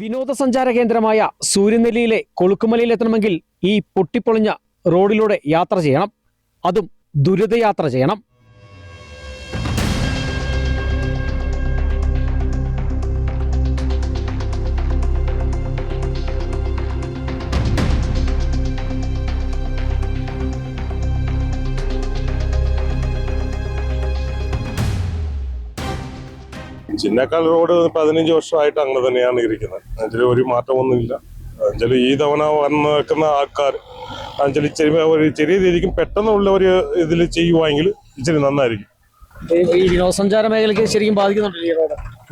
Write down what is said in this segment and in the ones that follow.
വിനോദസഞ്ചാര കേന്ദ്രമായ സൂര്യനെല്ലിയിലെ കൊളുക്കുമലയിൽ എത്തണമെങ്കിൽ ഈ പൊട്ടിപ്പൊളിഞ്ഞ റോഡിലൂടെ യാത്ര ചെയ്യണം. അതും ദുരിതയാത്ര ചെയ്യണം. ചിന്നക്കാൽ റോഡ് പതിനഞ്ച് വർഷമായിട്ട് അങ്ങനെ തന്നെയാണ് ഇരിക്കുന്നത്. അതിൽ ഒരു മാറ്റമൊന്നുമില്ല. എന്നുവെച്ചാൽ ഈ തവണ വന്ന് നിൽക്കുന്ന ആൾക്കാർ എന്നുവെച്ചാൽ ഇച്ചിരി ഒരു ചെറിയ രീതിക്കും പെട്ടെന്നുള്ള ഒരു ഇതിൽ ചെയ്യുവാണെങ്കിൽ ഇച്ചിരി നന്നായിരിക്കും. ഈ വിനോദസഞ്ചാര മേഖലയ്ക്ക് ശരിക്കും ബാധിക്കുന്നുണ്ട്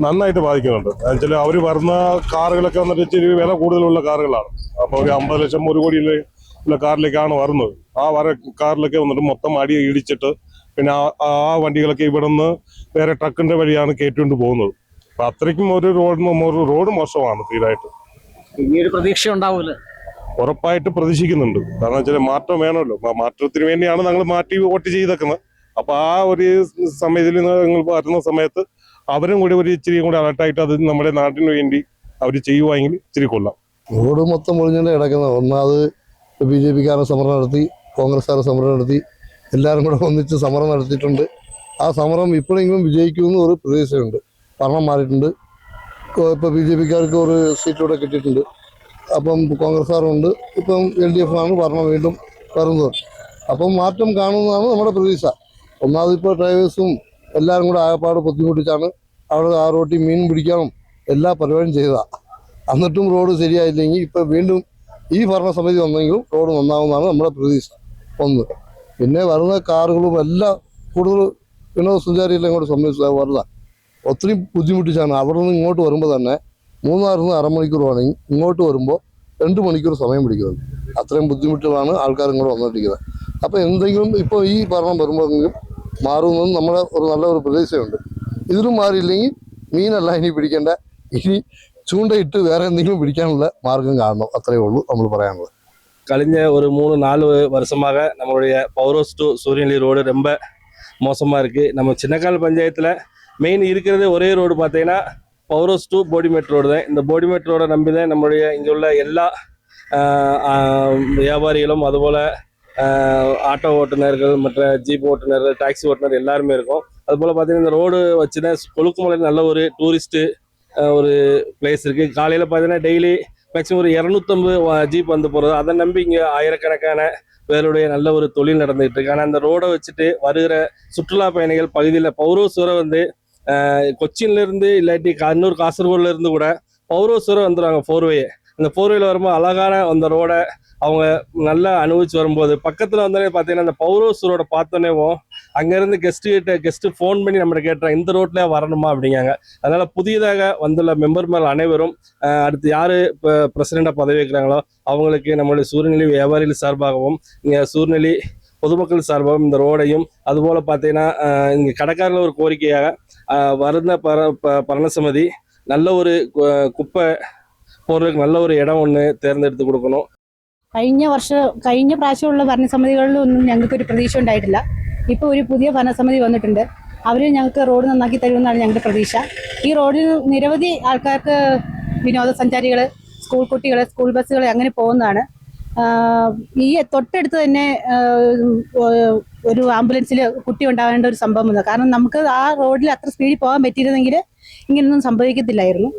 നന്നായിട്ട് ബാധിക്കുന്നുണ്ട്. എന്നുവെച്ചാൽ അവർ വരുന്ന കാറുകളൊക്കെ വന്നിട്ട് ഇച്ചിരി വില കൂടുതലുള്ള കാറുകളാണ്. അപ്പോൾ ഒരു അമ്പത് ലക്ഷം ഒരു കോടിയിലുള്ള കാറിലേക്കാണ് വരുന്നത്. ആ വര കാറിലൊക്കെ വന്നിട്ട് മൊത്തം അടി ഇടിച്ചിട്ട് പിന്നെ ആ- വണ്ടികളൊക്കെ ഇവിടെ നിന്ന് വേറെ ട്രക്കിന്റെ വഴിയാണ് കയറ്റിക്കൊണ്ട് പോകുന്നത്. അപ്പൊ അത്രയ്ക്കും ഒരു റോഡ് റോഡ് മോശമാണ് തീരായിട്ട്. ഒരു പ്രതീക്ഷ ഉണ്ടാവില്ല? ഉറപ്പായിട്ട് പ്രതീക്ഷിക്കുന്നുണ്ട്. കാരണം വെച്ചാൽ മാറ്റം വേണമല്ലോ. ആ മാറ്റത്തിന് വേണ്ടിയാണ് ഞങ്ങൾ മാറ്റി വോട്ട് ചെയ്തേക്കുന്നത്. അപ്പൊ ആ ഒരു സമയത്തിൽ നിങ്ങൾ വരുന്ന സമയത്ത് അവരും കൂടി ഒരു ഇച്ചിരി കൂടി അലർട്ടായിട്ട് അത് നമ്മുടെ നാട്ടിന് വേണ്ടി അവർ ചെയ്യുവാണെങ്കിൽ ഇച്ചിരി കൊള്ളാം. റോഡ് മൊത്തം പൊളിഞ്ഞുകൊണ്ട് കിടക്കുന്ന. ഒന്നാമത് ബി ജെ പിക്കാരൻ സമരം നടത്തി കോൺഗ്രസ്സുകാർ സമരം നടത്തി എല്ലാവരും കൂടെ ഒന്നിച്ച് സമരം നടത്തിയിട്ടുണ്ട്. ആ സമരം ഇപ്പോഴെങ്കിലും വിജയിക്കുമെന്ന് ഒരു പ്രതീക്ഷയുണ്ട്. ഭരണം മാറിയിട്ടുണ്ട്. ഇപ്പോൾ ബി ജെ പിക്കാർക്ക് ഒരു സീറ്റ് കൂടെ കിട്ടിയിട്ടുണ്ട്. അപ്പം കോൺഗ്രസ്സുകാരുണ്ട്. ഇപ്പം എൽ ഡി എഫ് ആണ് ഭരണം വീണ്ടും വരുന്നത്. അപ്പം മാറ്റം കാണുന്നതാണ് നമ്മുടെ പ്രതീക്ഷ. ഒന്നാമത് ഇപ്പോൾ ഡ്രൈവേഴ്സും എല്ലാവരും കൂടെ ആകപ്പാട് ബുദ്ധിമുട്ടിച്ചാണ് അവിടെ ആ റോട്ടിൽ മീൻ പിടിക്കാനും എല്ലാ പരിപാടിയും ചെയ്തതാണ് എന്നിട്ടും റോഡ് ശരിയായില്ലെങ്കിൽ ഇപ്പം വീണ്ടും ഈ ഭരണസമിതി വന്നെങ്കിലും റോഡ് നന്നാവുന്നതാണ് നമ്മുടെ പ്രതീക്ഷ. ഒന്ന്. പിന്നെ വരുന്ന കാറുകളും എല്ലാം കൂടുതൽ വിനോദസഞ്ചാരികളെ ഇങ്ങോട്ട് സംബന്ധിച്ച് വരുന്ന ഒത്തിരി ബുദ്ധിമുട്ടിച്ചാണ് അവിടെ നിന്ന് ഇങ്ങോട്ട് വരുമ്പോൾ തന്നെ മൂന്നാറിൽ നിന്ന് അരമണിക്കൂർ വേണമെങ്കിൽ ഇങ്ങോട്ട് വരുമ്പോൾ രണ്ട് മണിക്കൂർ സമയം പിടിക്കുന്നത്. അത്രയും ബുദ്ധിമുട്ടുകളാണ് ആൾക്കാർ ഇങ്ങോട്ട് വന്നുകൊണ്ടിരിക്കുന്നത്. അപ്പോൾ എന്തെങ്കിലും ഇപ്പോൾ ഈ ഭരണം വരുമ്പോഴെങ്കിലും മാറുമെന്ന് നമ്മുടെ ഒരു നല്ല ഒരു പ്രതീക്ഷയുണ്ട്. ഇതിലും മാറിയില്ലെങ്കിൽ മീനല്ല ഇനി പിടിക്കേണ്ട. ഇനി ചൂണ്ടയിട്ട് വേറെ എന്തെങ്കിലും പിടിക്കാനുള്ള മാർഗം കാണണം. അത്രയേ ഉള്ളൂ നമ്മൾ പറയാനുള്ളത്. கழிஞ்ச ஒரு மூணு நாலு வருஷமாக நம்மளுடைய பவரோஸ் டு சூரியநெல்லி ரோடு ரொம்ப மோசமாக இருக்குது நம்ம சின்னக்கால் பஞ்சாயத்தில் மெயின் இருக்கிறது ஒரே ரோடு பார்த்தீங்கன்னா பவரோஸ் டு போடிமேட் ரோடு தான். இந்த போடிமேட் ரோடை நம்பி தான் நம்மளுடைய இங்கே உள்ள எல்லா வியாபாரிகளும் அதுபோல் ஆட்டோ ஓட்டுநர்கள் மற்ற ஜீப் ஓட்டுநர்கள் டாக்ஸி ஓட்டுநர் எல்லாருமே இருக்கும். அதுபோல் பார்த்தீங்கன்னா இந்த ரோடு வச்சுன்னா கொழுக்குமலை நல்ல ஒரு டூரிஸ்ட்டு ஒரு பிளேஸ் இருக்குது காலையில் பார்த்தீங்கன்னா டெய்லி மேக்ஸிமம் ஒரு இரநூத்தம்பது ஜீப் வந்து போகிறது அதை நம்பி இங்கே ஆயிரக்கணக்கான பேருடைய நல்ல ஒரு தொழில் நடந்துகிட்டு இருக்கு. ஆனால் அந்த ரோடை வச்சுட்டு வருகிற சுற்றுலா பயணிகள் பகுதியில் பௌரோஸ்வரம் வந்து கொச்சின்லேருந்து இல்லாட்டி கண்ணூர் காசர்கோட்லேருந்து கூட பௌரோஸ்வரம் வந்துடுவாங்க ஃபோர்வே அந்த ஃபோர்வேயில் வரும்போது அழகான அந்த ரோடை அவங்க நல்லா அனுபவிச்சு வரும்போது பக்கத்தில் வந்தோடனே பார்த்தீங்கன்னா அந்த பௌரோஸ் பார்த்தோன்னேவும் அங்கேருந்து கெஸ்ட்டு கிட்ட கெஸ்ட்டு ஃபோன் பண்ணி நம்மகிட்ட கேட்டுறாங்க இந்த ரோட்ல வரணுமா அப்படிங்காங்க அதனால புதியதாக வந்துள்ள மெம்பர்மார் அனைவரும் ஆஹ், அடுத்து யாரு இப்போ பிரசிடெண்டாக பதவி வைக்கிறாங்களோ அவங்களுக்கு நம்மளுடைய சூரியநிலை வியாபாரிகள் சார்பாகவும் இங்கே சூரியநிலை பொதுமக்கள் சார்பாகவும் இந்த ரோடையும் அதுபோல் பார்த்தீங்கன்னா இங்கே கடைக்காரில் ஒரு கோரிக்கையாக ஆஹ், வருந்த பர ப- பரணசமிதி நல்ல ஒரு கு- குப்பை போடுறதுக்கு நல்ல ஒரு இடம் ஒன்று தேர்ந்தெடுத்து கொடுக்கணும் കഴിഞ്ഞ വർഷം കഴിഞ്ഞ പ്രാവശ്യമുള്ള ഭരണസമിതികളിലൊന്നും ഞങ്ങൾക്ക് ഒരു പ്രതീക്ഷ ഉണ്ടായിട്ടില്ല ഇപ്പോൾ ഒരു പുതിയ ഭരണസമിതി വന്നിട്ടുണ്ട്. അവർ ഞങ്ങൾക്ക് റോഡ് നന്നാക്കി തരുമെന്നാണ് ഞങ്ങളുടെ പ്രതീക്ഷ. ഈ റോഡിൽ നിരവധി ആൾക്കാർക്ക് വിനോദസഞ്ചാരികൾ സ്കൂൾ കുട്ടികൾ സ്കൂൾ ബസ്സുകൾ അങ്ങനെ പോകുന്നതാണ്. ഈ തൊട്ടടുത്ത് തന്നെ ഒരു ആംബുലൻസിൽ കുട്ടി ഉണ്ടാകേണ്ട ഒരു സംഭവം വന്നു. കാരണം നമുക്ക് ആ റോഡിൽ അത്ര സ്പീഡിൽ പോകാൻ പറ്റിയിരുന്നെങ്കിൽ ഇങ്ങനെയൊന്നും സംഭവിക്കത്തില്ലായിരുന്നു.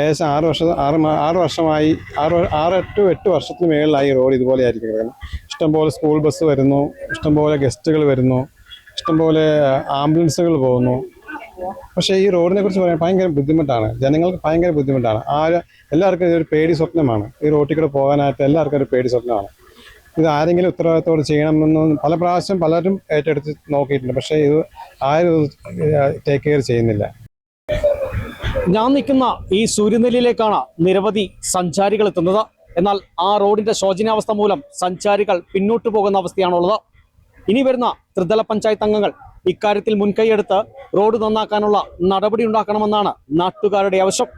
ഏകദേശം ആറ് വർഷം ആറ് ആറ് വർഷമായി ആറ് ആറ് എട്ട് എട്ട് വർഷത്തിന് മേളിലായി റോഡ് ഇതുപോലെ ആയിരിക്കും ഇഷ്ടംപോലെ സ്കൂൾ ബസ് വരുന്നു ഇഷ്ടംപോലെ ഗസ്റ്റുകൾ വരുന്നു ഇഷ്ടംപോലെ ആംബുലൻസുകൾ പോകുന്നു. പക്ഷേ ഈ റോഡിനെ കുറിച്ച് പറയാൻ ഭയങ്കര ബുദ്ധിമുട്ടാണ്. ജനങ്ങൾക്ക് ഭയങ്കര ബുദ്ധിമുട്ടാണ്. ആര് എല്ലാവർക്കും ഇതൊരു പേടി സ്വപ്നമാണ്. ഈ റോട്ടിൽ കൂടെ പോകാനായിട്ട് എല്ലാവർക്കും ഒരു പേടി സ്വപ്നമാണ്. ഇത് ആരെങ്കിലും ഉത്തരവാദിത്തോടെ ചെയ്യണമെന്ന് പല പ്രാവശ്യം പലരും ഏറ്റെടുത്ത് നോക്കിയിട്ടുണ്ട്. പക്ഷേ ഇത് ആരും ടേക്ക് കെയർ ചെയ്യുന്നില്ല. ഞാൻ നിൽക്കുന്ന ഈ സൂര്യനെല്ലിയിലേക്കാണ് നിരവധി സഞ്ചാരികൾ എത്തുന്നത്. എന്നാൽ ആ റോഡിന്റെ ശോചനീയാവസ്ഥ മൂലം സഞ്ചാരികൾ പിന്നോട്ടു പോകുന്ന അവസ്ഥയാണുള്ളത്. ഇനി വരുന്ന ത്രിതല പഞ്ചായത്ത് അംഗങ്ങൾ ഇക്കാര്യത്തിൽ മുൻകൈയെടുത്ത് റോഡ് നന്നാക്കാനുള്ള നടപടി ഉണ്ടാക്കണമെന്നാണ് നാട്ടുകാരുടെ ആവശ്യം.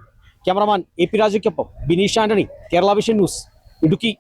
ക്യാമറമാൻ എ പി രാജയ്ക്കൊപ്പം ബിനീഷ് ആന്റണി കേരള വിഷൻ ന്യൂസ് ഇടുക്കി.